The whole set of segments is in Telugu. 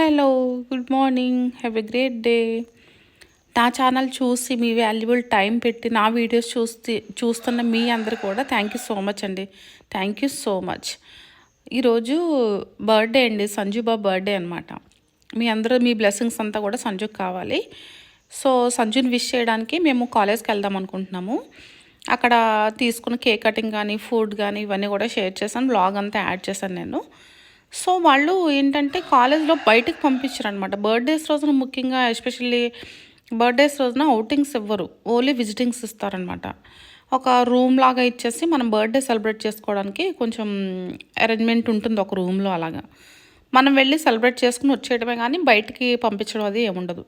Hello good morning have a great day. నా ఛానల్ చూసి మీ వాల్యుబుల్ టైం పెట్టి నా వీడియోస్ చూస్తే చూస్తున్న మీ అందరు కూడా థ్యాంక్ యూ సో మచ్ అండి. థ్యాంక్ యూ సో మచ్ ఈరోజు బర్త్డే అండి సంజుబాబు బర్త్డే అనమాట మీ అందరూ మీ బ్లెస్సింగ్స్ అంతా కూడా సంజుకి కావాలి. సో సంజుని విష్ చేయడానికి మేము కాలేజ్కి వెళ్దాం అనుకుంటున్నాము. అక్కడ తీసుకున్న కేక్ కటింగ్ కానీ ఫుడ్ కానీ ఇవన్నీ కూడా షేర్ చేశాను బ్లాగ్ అంతా యాడ్ చేశాను నేను. సో వాళ్ళు ఏంటంటే కాలేజ్లో బయటకు పంపించారు అనమాట బర్త్డేస్ రోజున ముఖ్యంగా ఎస్పెషల్లీ బర్త్డేస్ రోజున అవుటింగ్స్ ఇవ్వరు ఓన్లీ విజిటింగ్స్ ఇస్తారనమాట ఒక రూమ్ లాగా ఇచ్చేసి మనం బర్త్డే సెలబ్రేట్ చేసుకోవడానికి కొంచెం అరేంజ్మెంట్ ఉంటుంది ఒక రూమ్లో అలాగా. మనం వెళ్ళి సెలబ్రేట్ చేసుకుని వచ్చేయడమే కానీ బయటికి పంపించడం అది ఏముండదు.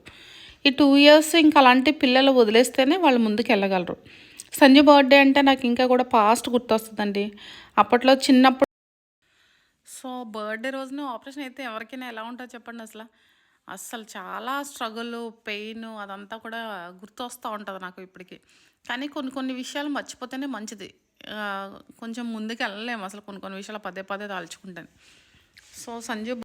ఈ టూ ఇయర్స్ ఇంకా అలాంటి పిల్లలు వదిలేస్తేనే వాళ్ళు ముందుకు వెళ్ళగలరు. సంజు బర్త్డే అంటే నాకు ఇంకా కూడా పాస్ట్ గుర్తొస్తుందండి. అప్పట్లో చిన్నప్పుడు సో బర్త్డే రోజున ఆపరేషన్ అయితే ఎవరికైనా ఎలా ఉంటుందో చెప్పండి అసలు. అస్సలు చాలా స్ట్రగుల్ పెయిన్ అదంతా కూడా గుర్తొస్తూ ఉంటుంది నాకు ఇప్పటికి. కానీ కొన్ని కొన్ని విషయాలు మర్చిపోతేనే మంచిది. కొంచెం ముందుకు వెళ్ళలేము అసలు కొన్ని కొన్ని విషయాలు పదే పదే దాల్చుకుంటాను. సో సంజీవ్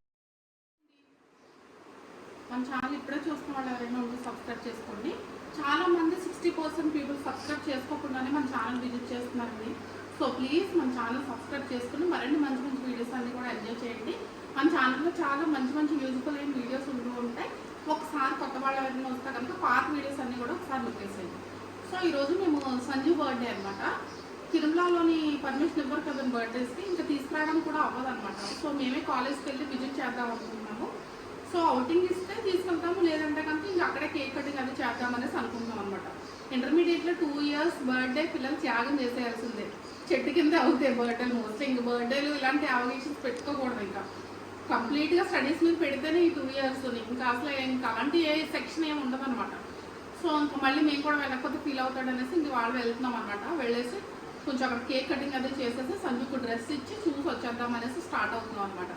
మన ఛానల్ ఇప్పుడే చూస్తున్న వాళ్ళు ఎవరైనా ఉంటే సబ్స్క్రైబ్ చేసుకోండి. చాలా మంది సిక్స్టీ పర్సెంట్ పీపుల్ సబ్స్క్రైబ్ చేసుకోకుండానే మన ఛానల్ విజిట్ చేస్తున్నారండి. సో ప్లీజ్ మన ఛానల్ సబ్స్క్రైబ్ చేసుకుని మరిన్ని మంచి మంచి వీడియోస్ అన్ని కూడా ఎంజాయ్ చేయండి. మన ఛానల్లో చాలా మంచి మంచి యూజ్ఫుల్ అయిన వీడియోస్ ఉంటూ ఉంటాయి. ఒకసారి కొత్త వాళ్ళు ఎవరైనా వస్తే కనుక పాత వీడియోస్ అన్ని కూడా ఒకసారి బుక్ చేసేయండి సో ఈరోజు మేము సంజీవ్ బర్త్డే అనమాట తిరుమలలోని పర్మిషన్ ఇవ్వరు కదా బర్త్డేస్కి ఇంకా తీసుకురావడం కూడా అవ్వదు అనమాట సో మేమే కాలేజ్కి వెళ్ళి విజిట్ చేద్దాం అనుకుంటున్నాం. సో అవుటింగ్ ఇస్తే తీసుకెళ్తాము లేదంటే కనుక ఇంకా అక్కడే కేక్ కటింగ్ అది చేద్దామనేసి అనుకుంటాం అనమాట ఇంటర్మీడియట్లో టూ ఇయర్స్ బర్త్డే పిల్లలు త్యాగం చేసేయాల్సిందే. చెట్టు కింద అవుతాయి బర్త్డేలు మోస్ట్లీ ఇంక బర్త్డేలు ఇలాంటి అవగేషన్స్ పెట్టుకోకూడదు ఇంకా. కంప్లీట్గా స్టడీస్ మీద పెడితేనే ఈ టూ ఇయర్స్ ఇంకా అసలు ఇంకా అలాంటి ఏ సెక్షన్ ఏమి ఉండదు అనమాట సో ఇంకా మళ్ళీ మేము కూడా వెళ్ళకపోతే ఫీల్ అవుతాడు అనేసి ఇంక వాళ్ళు వెళ్తున్నాం అనమాట వెళ్ళేసి కొంచెం అక్కడ కేక్ కటింగ్ అదే చేసేసి సంజుకు డ్రెస్ ఇచ్చి చూసి వచ్చేద్దాం అనేసి స్టార్ట్ అవుతున్నాం అనమాట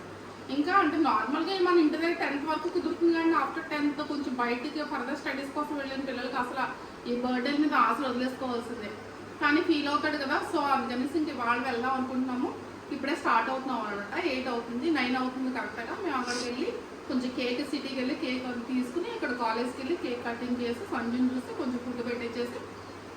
ఇంకా అంటే నార్మల్గా మన ఇంటర్ దగ్గర టెన్త్ వరకు కుదురుతుంది కానీ ఆఫ్టర్ టెన్త్ కొంచెం బయటికి ఫర్దర్ స్టడీస్ కోసం వెళ్ళిన పిల్లలకి అసలు ఈ బర్త్డే మీద ఆశలు వదిలేసుకోవాల్సిందే. కానీ ఫీల్ అవుతాడు కదా సో అందుకనేసి ఇంక వాళ్ళు వెళ్దాం అనుకుంటున్నాము. ఇప్పుడే స్టార్ట్ అవుతున్నాం అనమాట ఎయిట్ అవుతుంది నైన్ అవుతుంది కరెక్ట్గా మేము అక్కడికి వెళ్ళి కొంచెం కేక్ సిటీకి వెళ్ళి కేక్ తీసుకుని ఇక్కడ కాలేజ్కి వెళ్ళి కేక్ కటింగ్ చేసి సంజుని చూసి కొంచెం ఫుడ్ పెట్టేసేసి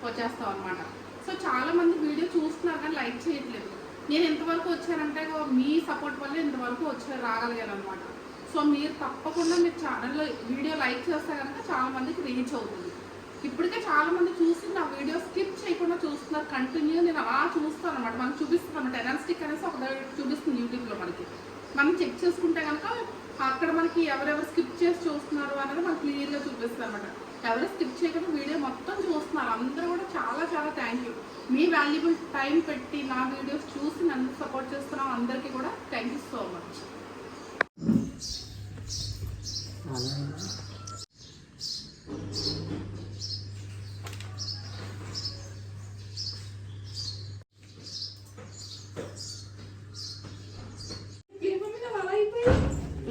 వచ్చేస్తాం అనమాట సో చాలా మంది వీడియో చూస్తున్నారు కానీ లైక్ చేయట్లేదు నేను ఎంతవరకు వచ్చానంటే మీ సపోర్ట్ వల్ల ఇంతవరకు వచ్చి రాగలిగాను అనమాట సో మీరు తప్పకుండా మీరు ఛానల్లో వీడియో లైక్ చేస్తే కనుక చాలా మందికి రీచ్ అవుతుంది. ఇప్పటికే చాలా మంది చూసి నా వీడియో స్కిప్ చేయకుండా చూస్తున్నారు. కంటిన్యూ నేను అలా చూస్తాను అనమాట మనకు చూపిస్తాను అనమాట ఎనాలిస్టిక్ అనేసి ఒక చూపిస్తుంది యూట్యూబ్లో మనకి. మనం చెక్ చేసుకుంటే కనుక అక్కడ మనకి ఎవరెవరు స్కిప్ చేసి చూస్తున్నారు అనేది మనకు క్లియర్గా చూపిస్తారు అనమాట ఎవరు స్కిప్ చేయకుండా వీడియో మొత్తం చూస్తున్నారు. అందరూ కూడా చాలా చాలా థ్యాంక్ యూ మీ వాల్యుబుల్ టైం పెట్టి నా వీడియోస్ చూసి నన్ను సపోర్ట్ చేస్తున్నాం అందరికీ కూడా థ్యాంక్ యూ సో మచ్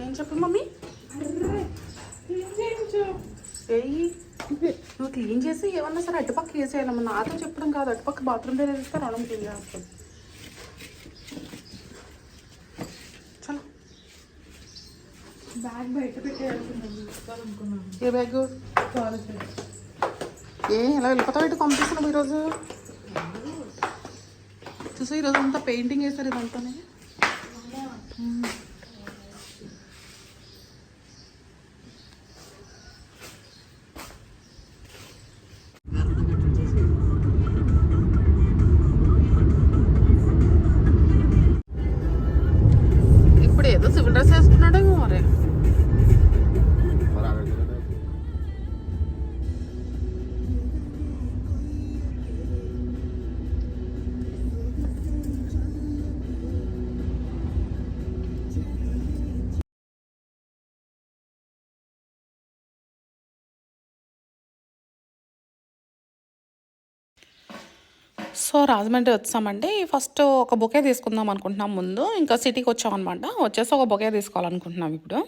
ఏం చెప్పు మమ్మీ ఏయ్ నువ్వు క్లీన్ సరే అటుపక్క వేసేయాలమ్మా నాతో చెప్పడం కాదు. అటుపక్క బాత్రూమ్ దగ్గర వేస్తే రుణం క్లీన్ చేస్తాను చలో. బ్యాగ్ బయట ఏ బ్యాగ్? ఏ ఇలా వెళ్ళిపోతావు ఇటు పంపిస్తున్నావు ఈరోజు? చూసా ఈరోజు అంతా పెయింటింగ్ వేస్తారు ఇదంతానే? సో రాజమండ్రి వచ్చామండి. ఫస్ట్ ఒక బొకే తీసుకుందాం అనుకుంటున్నాం ముందు. ఇంకా సిటీకి వచ్చామన్నమాట. వచ్చేసి ఒక బొకే తీసుకోవాలనుకుంటున్నాం ఇప్పుడు.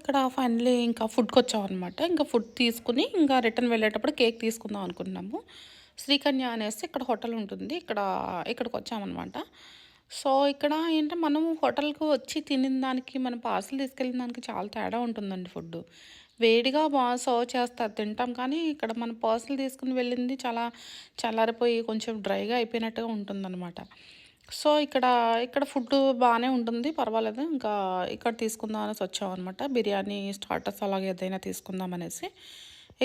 ఇక్కడ ఫైనలీ ఇంకా ఫుడ్కి వచ్చామన్నమాట. ఇంకా ఫుడ్ తీసుకుని ఇంకా రిటర్న్ వెళ్ళేటప్పుడు కేక్ తీసుకుందాం అనుకున్నాము. శ్రీకన్య అనేసి ఇక్కడ హోటల్ ఉంటుంది. ఇక్కడ ఇక్కడికి వచ్చామన్నమాట. సో ఇక్కడ ఏంటంటే మనం హోటల్కి వచ్చి తినిన దానికి మనం పార్సల్ తీసుకెళ్ళిన దానికి చాలా తేడా ఉంటుందండి ఫుడ్ వేడిగా బాగా సర్వ్ చేస్తారు. తింటాం కానీ ఇక్కడ మనం పార్సల్ తీసుకుని వెళ్ళింది చాలా చల్లారిపోయి కొంచెం డ్రైగా అయిపోయినట్టుగా ఉంటుందన్నమాట. సో ఇక్కడ ఇక్కడ ఫుడ్ బాగానే ఉంటుంది పర్వాలేదు. ఇంకా ఇక్కడ తీసుకుందాం అనేసి వచ్చామన్నమాట. బిర్యానీ స్టార్టర్స్ అలాగే ఏదైనా తీసుకుందాం అనేసి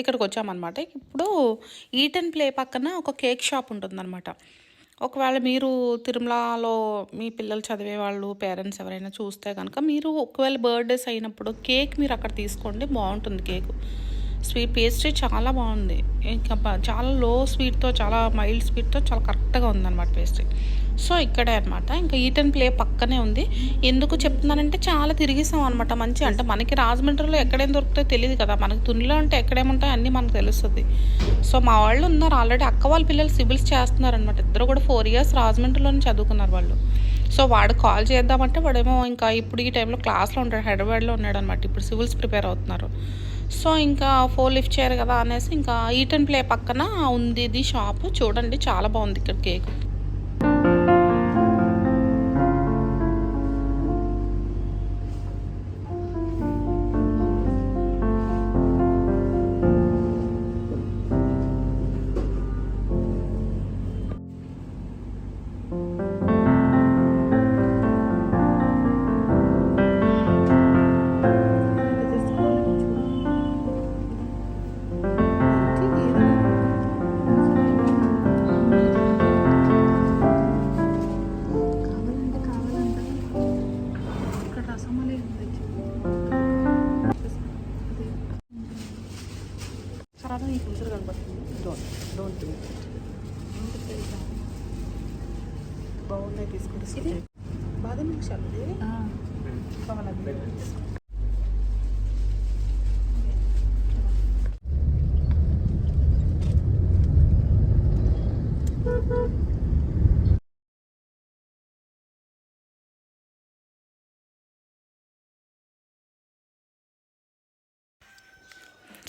ఇక్కడికి వచ్చామన్నమాట ఇప్పుడు ఈట్ అండ్ ప్లే పక్కన ఒక కేక్ షాప్ ఉంటుందన్నమాట. ఒకవేళ మీరు తిరుమలలో మీ పిల్లలు చదివే వాళ్ళు పేరెంట్స్ ఎవరైనా చూస్తే కనుక మీరు ఒకవేళ బర్త్డేస్ అయినప్పుడు కేక్ మీరు అక్కడ తీసుకోండి బాగుంటుంది కేక్. స్వీట్ పేస్ట్రీ చాలా బాగుంది. ఇంకా చాలా లో స్వీట్తో చాలా మైల్డ్ స్వీట్తో చాలా కరెక్ట్గా ఉందన్నమాట పేస్ట్రీ. సో ఇక్కడే అనమాట ఇంకా ఈట్ అండ్ ప్లే పక్కనే ఉంది. ఎందుకు చెప్తున్నానంటే చాలా తిరిగిస్తాం అనమాట మంచి. అంటే మనకి రాజమండ్రిలో ఎక్కడేం దొరుకుతాయో తెలియదు కదా. మనకి తునిలో అంటే ఎక్కడేముంటాయో అన్నీ మనకు తెలుస్తుంది. సో మా వాళ్ళు ఉన్నారు ఆల్రెడీ. అక్క వాళ్ళ పిల్లలు సివిల్స్ చేస్తున్నారు అనమాట ఇద్దరు కూడా ఫోర్ ఇయర్స్ రాజమండ్రిలోనే చదువుకున్నారు వాళ్ళు. సో వాడు కాల్ చేద్దామంటే వాడేమో ఇంకా ఇప్పుడు ఈ టైంలో క్లాస్లో ఉంటాడు. హైదరాబాద్లో ఉన్నాడు అనమాట ఇప్పుడు సివిల్స్ ప్రిపేర్ అవుతున్నారు. సో ఇంకా ఫోన్ లిఫ్ట్ చేయరు కదా అనేసి ఇంకా ఈట్ అండ్ ప్లే పక్కన ఉంది ఇది షాపు. చూడండి చాలా బాగుంది ఇక్కడ కేక్.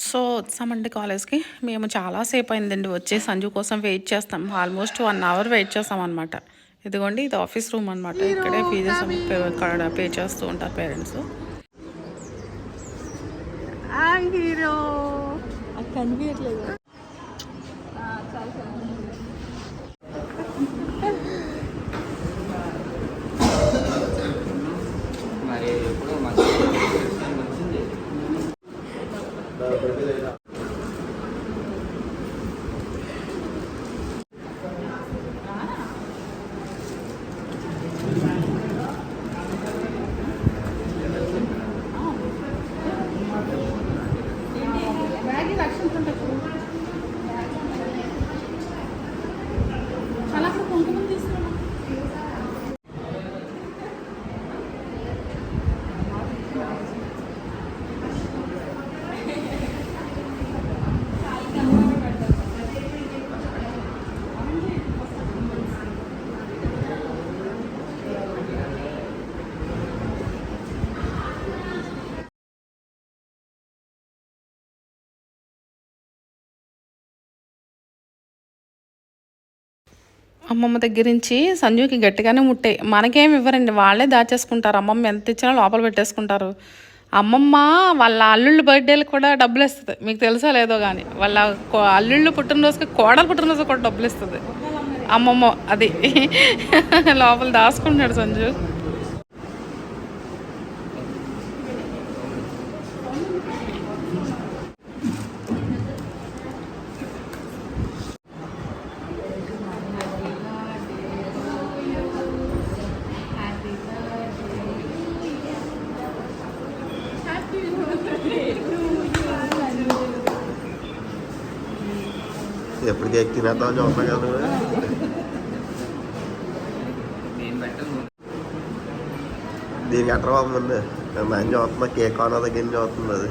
సో వచ్చామండి కాలేజ్కి. మేము చాలాసేపు అయిందండి వచ్చి సంజు కోసం వెయిట్ చేస్తాం. ఆల్మోస్ట్ వన్ అవర్ వెయిట్ చేస్తాం అనమాట ఇదిగోండి ఇది ఆఫీస్ రూమ్ అనమాట ఇక్కడే ఫీజెస్ ఇక్కడ పే చేస్తూ ఉంటారు పేరెంట్స్. కనిపించట్లేదు. అమ్మమ్మ దగ్గర నుంచి సంజుకి గట్టిగానే ముట్టాయి మనకేం ఇవ్వరండి? వాళ్ళే దాచేసుకుంటారు. అమ్మమ్మ ఎంత ఇచ్చినా లోపల పెట్టేసుకుంటారు. అమ్మమ్మ వాళ్ళ అల్లుళ్ళు బర్త్డేలకు కూడా డబ్బులు ఇస్తుంది మీకు తెలుసా లేదో కానీ వాళ్ళ కో- అల్లుళ్ళు పుట్టినరోజుకి కోడలు పుట్టినరోజు కూడా డబ్బులు ఇస్తుంది అమ్మమ్మ అది లోపల దాచుకుంటున్నాడు సంజు. ఎప్పుడు కేక్ తినేద్దాం చూస్తున్నా కదా నువ్వు? నేను పెట్టను దీనికి ఎట్రా బాబు ముందు నేను చూస్తున్నా కేక్ ఆనర్ దగ్గర నుంచి చూస్తుంది అది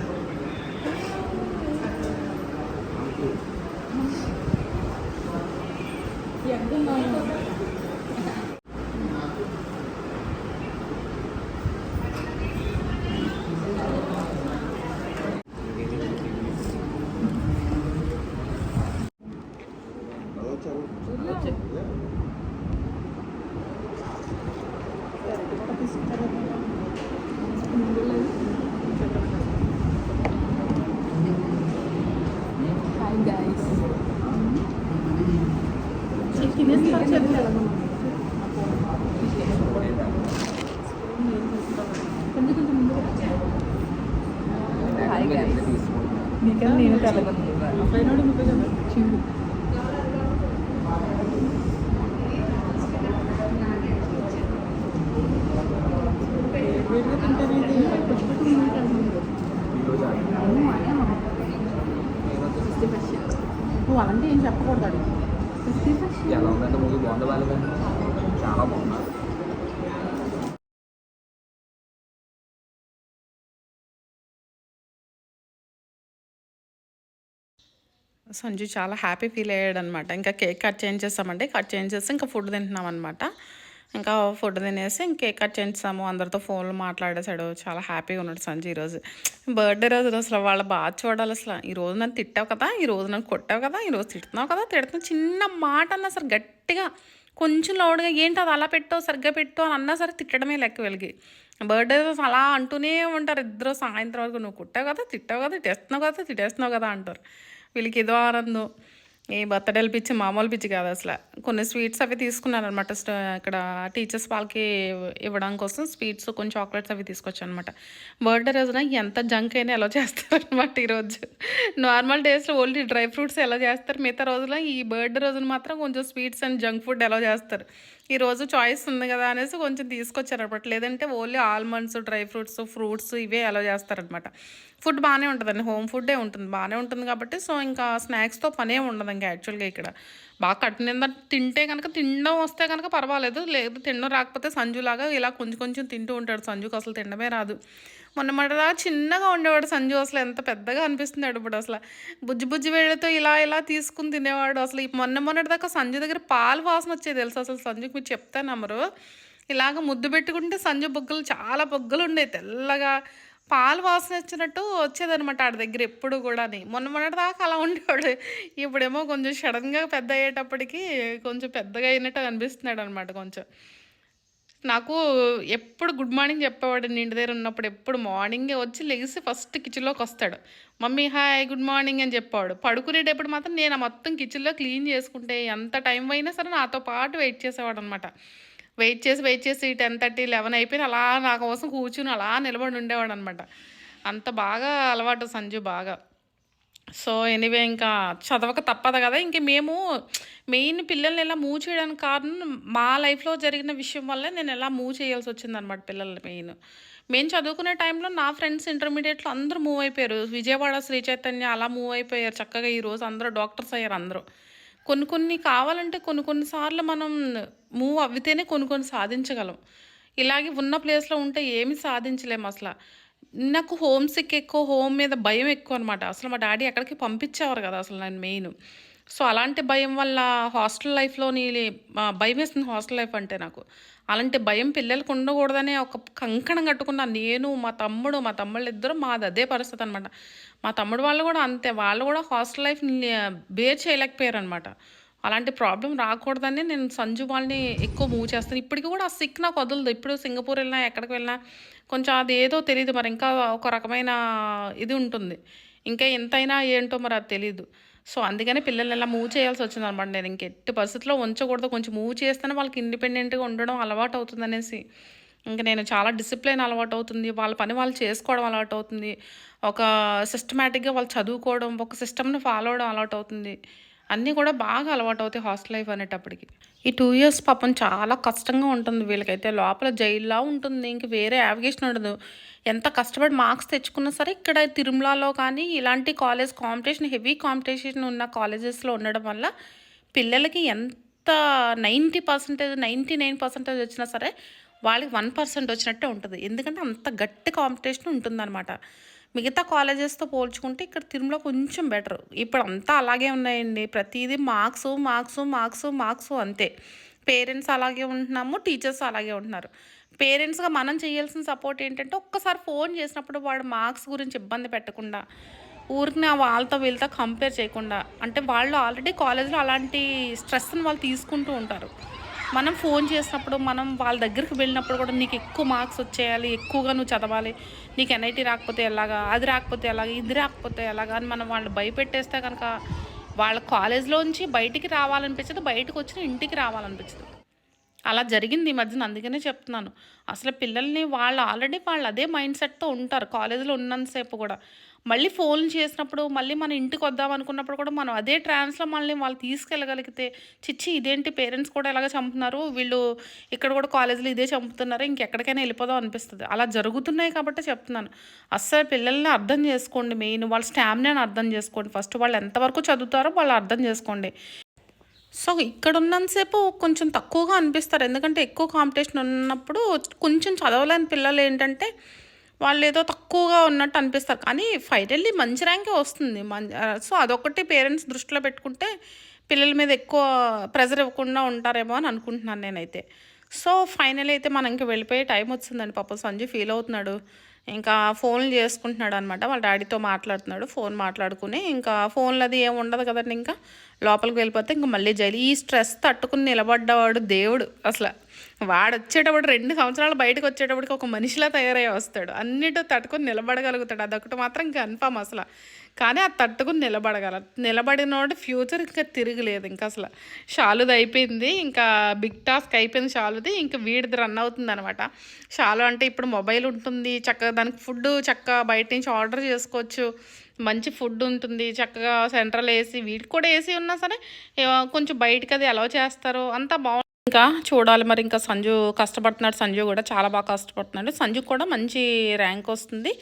హాయ్ నీకన్నా నేను తెలగను చూడు నువ్వు అలాంటి ఏం చెప్పకూడదు అడిగి ఎలా బాగుంది వాళ్ళు చాలా బాగున్నారు సంజు చాలా హ్యాపీ ఫీల్ అయ్యాడు అనమాట ఇంకా కేక్ కట్ చేయించేస్తామంటే కట్ చేయించేసి ఇంకా ఫుడ్ తింటున్నాం అనమాట ఇంకా ఫుడ్ తినేసి ఇంక కేక్ కట్ చేయించాము అందరితో ఫోన్లో మాట్లాడేశాడు. చాలా హ్యాపీగా ఉన్నాడు సంజయ్ ఈరోజు. బర్త్డే రోజు అసలు వాళ్ళు బాగా చూడాలి అసలు. ఈ రోజు నన్ను తిట్టావు కదా ఈ రోజు నన్ను కొట్టావు కదా ఈ రోజు తిడుతున్నావు కదా తిడుతున్నావు చిన్న మాట అన్నా సరే గట్టిగా కొంచెం లోడుగా ఏంటి అది అలా పెట్టావు సరిగ్గా పెట్టు అని అన్నా సరే తిట్టడమే లెక్క వెలిగి బర్త్డే రోజు అలా అంటూనే ఉంటారు ఇద్దరు. సాయంత్రం వరకు నువ్వు కుట్టావు కదా తిట్టావు కదా తిట్టేస్తున్నావు కదా తిట్టేస్తున్నావు కదా అంటారు. వీళ్ళకి ఏదో ఆనందం. ఏ బర్త్డేలు పిచ్చి మామూలు పిచ్చి కాదు అసలు. కొన్ని స్వీట్స్ అవి తీసుకున్నాను అనమాట ఇక్కడ టీచర్స్ వాళ్ళకి ఇవ్వడం కోసం స్వీట్స్ కొన్ని చాక్లెట్స్ అవి తీసుకొచ్చాను అనమాట బర్త్డే రోజున ఎంత జంక్ అయినా ఎలా చేస్తారనమాట ఈరోజు. నార్మల్ డేస్లో ఓన్లీ డ్రై ఫ్రూట్స్ ఎలా చేస్తారు మిగతా రోజున ఈ బర్త్డే రోజున మాత్రం కొంచెం స్వీట్స్ అండ్ జంక్ ఫుడ్ ఎలా చేస్తారు. ఈరోజు చాయిస్ ఉంది కదా అనేసి కొంచెం తీసుకొచ్చారు అనమాట లేదంటే only almonds dry fruits fruits ఇవే అలా చేస్తారనమాట ఫుడ్ బాగానే ఉంటుందండి. హోమ్ ఫుడ్డే ఉంటుంది. బాగానే ఉంటుంది కాబట్టి సో ఇంకా స్నాక్స్తో పనే ఉండదు ఇంకా యాక్చువల్గా ఇక్కడ. బాగా కట్టిన తింటే కనుక తినడం వస్తే కనుక పర్వాలేదు. లేదు తినడం రాకపోతే సంజులాగా ఇలా కొంచెం కొంచెం తింటూ ఉంటాడు. సంజుకి అసలు తినడమే రాదు. మొన్న మటలా చిన్నగా ఉండేవాడు సంజు అసలు ఎంత పెద్దగా అనిపిస్తున్నాడు ఇప్పుడు అసలు. బుజ్జి బుజ్జి వేడితో ఇలా ఇలా తీసుకుని తినేవాడు అసలు. మొన్న మొన్నటి దాకా సంజు దగ్గర పాలు వాసన వచ్చేది తెలుసు అసలు సంజుకి మీరు చెప్తాను నమ్మరు. ఇలాగ ముద్దు పెట్టుకుంటే సంజు బొగ్గలు చాలా బొగ్గలు ఉండేవి తెల్లగా. పాలు వాసన వచ్చినట్టు వచ్చేదనమాట ఆడి దగ్గర ఎప్పుడు కూడా మొన్న మొన్నటి దాకా అలా ఉండేవాడు. ఇప్పుడేమో కొంచెం సడన్గా పెద్ద అయ్యేటప్పటికి కొంచెం పెద్దగా అయినట్టు అనిపిస్తున్నాడు అనమాట కొంచెం. నాకు ఎప్పుడు గుడ్ మార్నింగ్ చెప్పేవాడు నేను ఇంటి దగ్గర ఉన్నప్పుడు ఎప్పుడు మార్నింగే వచ్చి లెగిసి ఫస్ట్ కిచెన్లోకి వస్తాడు. మమ్మీ హాయ్ గుడ్ మార్నింగ్ అని చెప్పాడు పడుకునేటప్పుడు మాత్రం నేను ఆ మొత్తం కిచెన్లో క్లీన్ చేసుకుంటే ఎంత టైం అయినా సరే నాతో పాటు వెయిట్ చేసేవాడు అనమాట వెయిట్ చేసి వెయిట్ చేసి టెన్ థర్టీ లెవెన్ అయిపోయిన అలా నా కోసం కూర్చుని అలా నిలబడి ఉండేవాడు అనమాట అంత బాగా అలవాటు సంజు బాగా. సో ఎనీవే ఇంకా చదవక తప్పదు కదా. ఇంక మేము మెయిన్ పిల్లల్ని ఎలా మూవ్ చేయడానికి కారణం మా లైఫ్లో జరిగిన విషయం వల్ల నేను ఎలా మూవ్ చేయాల్సి వచ్చింది అనమాట పిల్లల్ని మెయిన్. మేము చదువుకునే టైంలో నా ఫ్రెండ్స్ ఇంటర్మీడియట్లో అందరూ మూవ్ అయిపోయారు. విజయవాడ శ్రీ చైతన్య అలా మూవ్ అయిపోయారు. చక్కగా ఈరోజు అందరూ డాక్టర్స్ అయ్యారు అందరూ. కొన్ని కొన్ని కావాలంటే కొన్ని కొన్నిసార్లు మనం మూవ్ అవ్వితేనే కొన్ని కొన్ని సాధించగలం. ఇలాగే ఉన్న ప్లేస్లో ఉంటే ఏమి సాధించలేము అసలు. నాకు హోమ్ సిక్ ఎక్కువ హోమ్ మీద భయం ఎక్కువ అనమాట అసలు మా డాడీ అక్కడికి పంపించేవారు కదా అసలు నేను మెయిన్. సో అలాంటి భయం వల్ల హాస్టల్ లైఫ్లోని భయం వేస్తుంది హాస్టల్ లైఫ్ అంటే నాకు. అలాంటి భయం పిల్లలకు ఉండకూడదనే ఒక కంకణం కట్టుకున్న నేను మా తమ్ముడు మా తమ్ముళ్ళు ఇద్దరు మాది అదే పరిస్థితి అనమాట మా తమ్ముడు వాళ్ళు కూడా అంతే వాళ్ళు కూడా హాస్టల్ లైఫ్ బేర్ చేయలేకపోయారు అనమాట అలాంటి ప్రాబ్లం రాకూడదని నేను సంజు వాళ్ళని ఎక్కువ మూవ్ చేస్తాను. ఇప్పటికి కూడా ఆ సిక్ నాకు వదలదు. ఇప్పుడు సింగపూర్ వెళ్ళినా ఎక్కడికి వెళ్ళినా కొంచెం అది ఏదో తెలియదు మరి ఇంకా ఒక రకమైన ఇది ఉంటుంది. ఇంకా ఎంతైనా ఏంటో మరి అది తెలియదు సో అందుకనే పిల్లల్ని ఎలా మూవ్ చేయాల్సి వచ్చింది అనమాట నేను ఇంక ఎట్టి పరిస్థితుల్లో ఉంచకూడదు. కొంచెం మూవ్ చేస్తేనే వాళ్ళకి ఇండిపెండెంట్గా ఉండడం అలవాటు అవుతుంది అనేసి ఇంకా నేను చాలా డిసిప్లిన్ అలవాటు అవుతుంది. వాళ్ళ పని వాళ్ళు చేసుకోవడం అలవాటు అవుతుంది. ఒక సిస్టమేటిక్గా వాళ్ళు చదువుకోవడం ఒక సిస్టమ్ని ఫాలో అవడం అలవాటు అవుతుంది. అన్నీ కూడా బాగా అలవాటు అవుతాయి హాస్టల్ లైఫ్ అనేటప్పటికి. ఈ టూ ఇయర్స్ పాపం చాలా కష్టంగా ఉంటుంది వీళ్ళకైతే. లోపల జైల్లో ఉంటుంది ఇంక వేరే యావిగేషన్ ఉండదు. ఎంత కష్టపడి మార్క్స్ తెచ్చుకున్నా సరే ఇక్కడ తిరుమలలో కానీ ఇలాంటి కాలేజ్ కాంపిటీషన్ హెవీ కాంపిటీషన్ ఉన్న కాలేజెస్లో ఉండడం వల్ల పిల్లలకి ఎంత ninety percentage ninety nine percentage వచ్చినా సరే వాళ్ళకి వన్ పర్సెంట్ వచ్చినట్టే ఉంటుంది. ఎందుకంటే అంత గట్టి కాంపిటీషన్ ఉంటుందన్నమాట. మిగతా కాలేజెస్తో పోల్చుకుంటే ఇక్కడ తిరుమల కొంచెం బెటర్. ఇప్పుడు అంతా అలాగే ఉన్నాయండి. ప్రతిదీ మార్క్స్ మార్క్స్ మార్క్స్ మార్క్స్ అంతే. పేరెంట్స్ అలాగే ఉంటున్నాము టీచర్స్ అలాగే ఉంటున్నారు. పేరెంట్స్గా మనం చేయాల్సిన సపోర్ట్ ఏంటంటే ఒక్కసారి ఫోన్ చేసినప్పుడు వాడు మార్క్స్ గురించి ఇబ్బంది పెట్టకుండా ఊరికి వాళ్ళతో వీళ్ళతో కంపేర్ చేయకుండా అంటే వాళ్ళు ఆల్రెడీ కాలేజ్లో అలాంటి స్ట్రెస్ని వాళ్ళు తీసుకుంటూ ఉంటారు. మనం ఫోన్ చేసినప్పుడు మనం వాళ్ళ దగ్గరికి వెళ్ళినప్పుడు కూడా నీకు ఎక్కువ మార్క్స్ వచ్చేయాలి ఎక్కువగా నువ్వు చదవాలి. నీకు ఎన్ఐటి రాకపోతే ఎలాగా అది రాకపోతే ఎలాగా ఇది రాకపోతే ఎలాగా అని మనం వాళ్ళు భయపెట్టేస్తే కనుక వాళ్ళ కాలేజ్లోంచి బయటికి రావాలనిపించదు బయటకు వచ్చిన ఇంటికి రావాలనిపించదు. అలా జరిగింది ఈ మధ్యన అందుకనే చెప్తున్నాను. అసలు పిల్లల్ని వాళ్ళు ఆల్రెడీ వాళ్ళు అదే మైండ్ సెట్తో ఉంటారు కాలేజీలో ఉన్నంతసేపు కూడా. మళ్ళీ ఫోన్ చేసినప్పుడు మళ్ళీ మన ఇంటికి వద్దాం అనుకున్నప్పుడు కూడా మనం అదే ట్రాన్స్లో మళ్ళీ వాళ్ళు తీసుకెళ్ళగలిగితే చిచ్చి ఇదేంటి పేరెంట్స్ కూడా ఎలాగ చంపుతున్నారు? వీళ్ళు ఇక్కడ కూడా కాలేజీలో ఇదే చంపుతున్నారు ఇంకెక్కడికైనా వెళ్ళిపోదాం అనిపిస్తుంది. అలా జరుగుతున్నాయి కాబట్టి చెప్తున్నాను. అస్సలు పిల్లల్ని అర్థం చేసుకోండి మెయిన్. వాళ్ళ స్టామినాని అర్థం చేసుకోండి. ఫస్ట్ వాళ్ళు ఎంతవరకు చదువుతారో వాళ్ళు అర్థం చేసుకోండి. సో ఇక్కడ ఉన్నంతసేపు కొంచెం తక్కువగా అనిపిస్తారు. ఎందుకంటే ఎక్కువ కాంపిటీషన్ ఉన్నప్పుడు కొంచెం చదవలేని పిల్లలు ఏంటంటే వాళ్ళు ఏదో తక్కువగా ఉన్నట్టు అనిపిస్తారు. కానీ ఫైనల్లీ మంచి ర్యాంకే వస్తుంది. మం సో అదొకటి పేరెంట్స్ దృష్టిలో పెట్టుకుంటే పిల్లల మీద ఎక్కువ ప్రెజర్ ఇవ్వకుండా ఉంటారేమో అని అనుకుంటున్నాను నేనైతే. సో ఫైనల్ అయితే మనం వెళ్ళిపోయే టైం వచ్చిందండి. పాప సంజయ్ ఫీల్ అవుతున్నాడు. ఇంకా ఫోన్లు చేసుకుంటున్నాడు అనమాట వాళ్ళ డాడీతో మాట్లాడుతున్నాడు. ఫోన్ మాట్లాడుకుని ఇంకా ఫోన్లది అది ఏమి ఉండదు కదండి ఇంకా. లోపలికి వెళ్ళిపోతే ఇంకా మళ్ళీ జైలు. ఈ స్ట్రెస్ తట్టుకుని నిలబడ్డవాడు దేవుడు అసలు. వాడు వచ్చేటప్పుడు రెండు సంవత్సరాలు బయటకు వచ్చేటప్పటికి ఒక మనిషిలా తయారై వస్తాడు. అన్నిటో తట్టుకుని నిలబడగలుగుతాడు. అదొకటి మాత్రం కన్ఫామ్ అసలు. కానీ అది తట్టుకుని నిలబడగల నిలబడినోడు ఫ్యూచర్ ఇంకా తిరగలేదు. ఇంకా అసలు షాలుది అయిపోయింది. ఇంకా బిగ్ టాస్క్ అయిపోయింది షాలుది. ఇంకా వీడిది రన్ అవుతుంది అనమాట షాలు అంటే ఇప్పుడు మొబైల్ ఉంటుంది. చక్కగా దానికి ఫుడ్ చక్కగా బయట నుంచి ఆర్డర్ చేసుకోవచ్చు. మంచి ఫుడ్ ఉంటుంది. చక్కగా సెంట్రల్ ఏసీ వీటికి కూడా ఏసీ ఉన్నా సరే కొంచెం బయటకు అది అలౌ చేస్తారు. అంతా బాగుంది ఇంకా చూడాలి మరి. ఇంకా సంజు కష్టపడుతున్నాడు. సంజు కూడా చాలా బాగా కష్టపడుతున్నాడు. సంజు కూడా మంచి ర్యాంక్ వస్తుంది.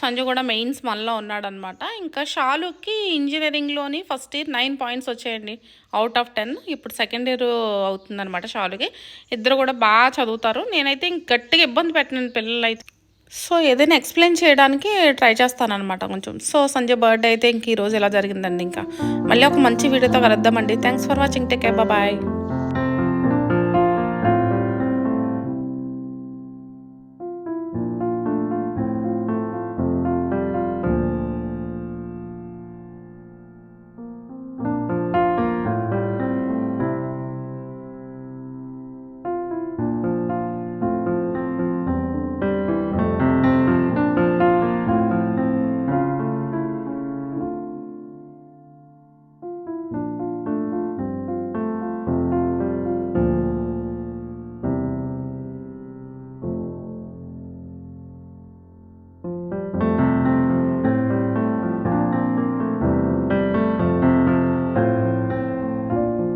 సంజు కూడా మెయిన్స్ మనలో ఉన్నాడనమాట. ఇంకా షాలుకి ఇంజనీరింగ్లోని ఫస్ట్ ఇయర్ నైన్ పాయింట్స్ వచ్చాయండి. అవుట్ ఆఫ్ టెన్ ఇప్పుడు సెకండ్ ఇయర్ అవుతుందనమాట షాలుకి. ఇద్దరు కూడా బాగా చదువుతారు. నేనైతే ఇంక గట్టిగా ఇబ్బంది పెట్టినాను పిల్లలు అయితే సో ఏదైనా ఎక్స్ప్లెయిన్ చేయడానికి ట్రై చేస్తానమాట కొంచెం. సో సంజయ్ బర్త్డే అయితే ఇంక ఈరోజు ఎలా జరిగిందండి ఇంకా. మళ్ళీ ఒక మంచి వీడియోతో కలుద్దామండి. Thanks for watching take bye